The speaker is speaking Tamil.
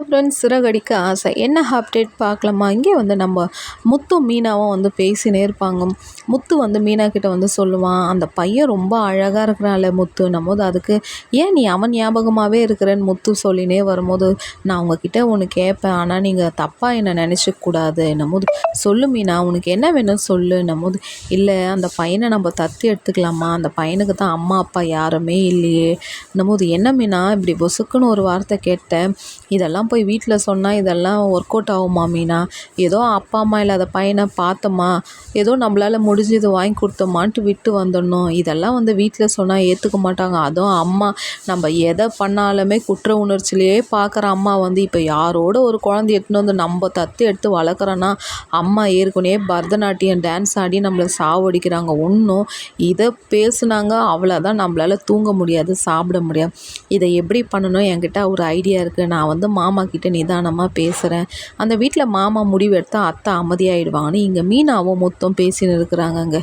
ஃப்ரெண்ட்ஸ் சிறகடிக்க ஆசை. என்ன அப்டேட் பார்க்கலாமா? இங்கே வந்து நம்ம முத்து மீனாவும் வந்து பேசினே இருப்பாங்க. முத்து வந்து மீனா கிட்ட வந்து சொல்லுவான் அந்த பையன் ரொம்ப அழகாக இருக்கிறான்ல முத்து. நம்மோது அதுக்கு ஏன் நீ அவன் ஞாபகமாகவே இருக்கிறேன்னு முத்து சொல்லினே வரும்போது நான் உங்ககிட்ட ஒன்று கேட்பேன் ஆனால் நீங்கள் தப்பாக என்னை நினச்சிக்கூடாது நம்மோது சொல்லு மீனா உனக்கு என்ன வேணும் சொல்லு. நம்மோது இல்லை அந்த பையனை நம்ம தத்து எடுத்துக்கலாமா? அந்த பையனுக்கு தான் அம்மா அப்பா யாருமே இல்லையே. நம்மோது என்ன மீனா இப்படி பொசுக்குன்னு ஒரு வார்த்தை கேட்டேன். இதெல்லாம் போய் வீட்டில் சொன்னால் இதெல்லாம் ஒர்க் அவுட் ஆகுமா மீனா ஏதோ அப்பா அம்மா இல்லாத பையனை பார்த்தோமா ஏதோ நம்மளால் முடிஞ்சது வாங்கி கொடுத்தோமான்ட்டு விட்டு வந்துடணும். இதெல்லாம் வந்து வீட்டில் சொன்னால் ஏற்றுக்க மாட்டாங்க. அதுவும் அம்மா. நம்ம எதை பண்ணாலுமே குற்ற உணர்ச்சியிலேயே பார்க்குற அம்மா வந்து இப்போ யாரோட ஒரு குழந்தை எடுத்துன்னு வந்து நம்ம தத்து எடுத்து வளர்க்குறோன்னா அம்மா ஏற்கனவே பரதநாட்டியம் டான்ஸ் ஆடி நம்மளை சாவடிக்கிறாங்க. ஒன்றும் இதை பேசுனாங்க அவ்வளோதான் நம்மளால் தூங்க முடியாது சாப்பிட முடியாது. இதை எப்படி பண்ணணும்? என்கிட்ட ஒரு ஐடியா இருக்குது நான் வந்து மாமா மாமா கிட்ட நிதானமாக பேசுகிறேன் அந்த வீட்டில் மாமா முடிவு எடுத்தால் அத்தை அமைதியாகிடுவாங்கன்னு இங்கே மீனாவும் மொத்தம் பேசின்னு இருக்கிறாங்கங்க.